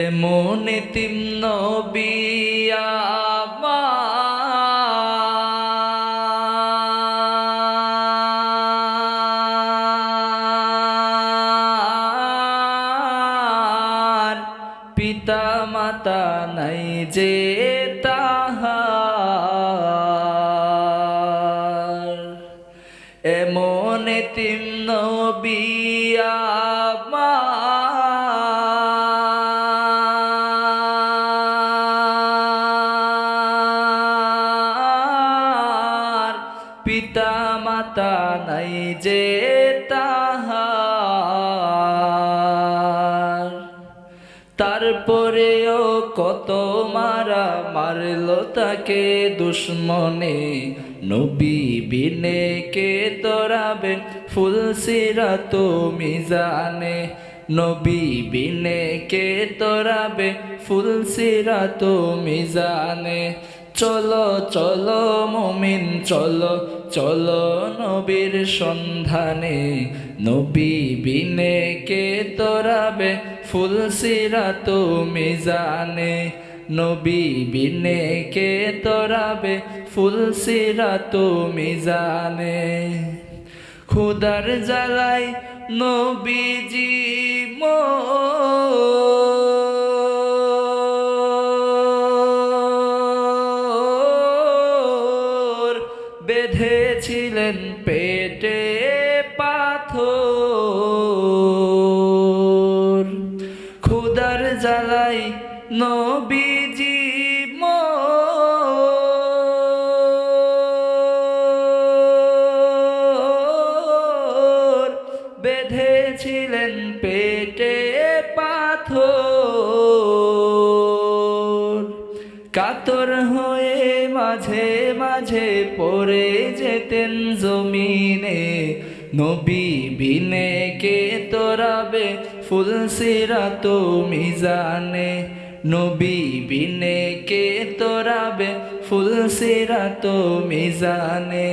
মনে তিম নবিয়া পিতা মাতা নাই যে তাহার। এমন তিম নবিয়া পিতা মাতা নাই যে তাহার। তারপরেও কত মারা মারলো তাকে দুশ্মনে। নবী বিনে কে তোরাবে ফুল সিরা তুমি জানে নবী বিনে কে তোরাবে ফুল সিরা তুমি জানে চলো চলো মমিন, চলো চলো নবীর সন্ধানে। নবী বিনে কে তোরাবে ফুল সিরা তুমি জানে নবী বিনে কে তোরাবে ফুল সিরা তুমি জানে খুদার জ্বালাই নবীজি মোর বেঁধেছিলেন পেটে পাথর। খুদার জ্বালাই নবীজি বেঁধেছিলেন পেটে কাতর হয়ে মাঝে মাঝে পড়ে যেতেন জমিনে। নবী বিনে কে তোরাবে ফুলসিরা তুমি জানে নবী বিনে কে তোরাবে ফুলসিরা তুমি জানে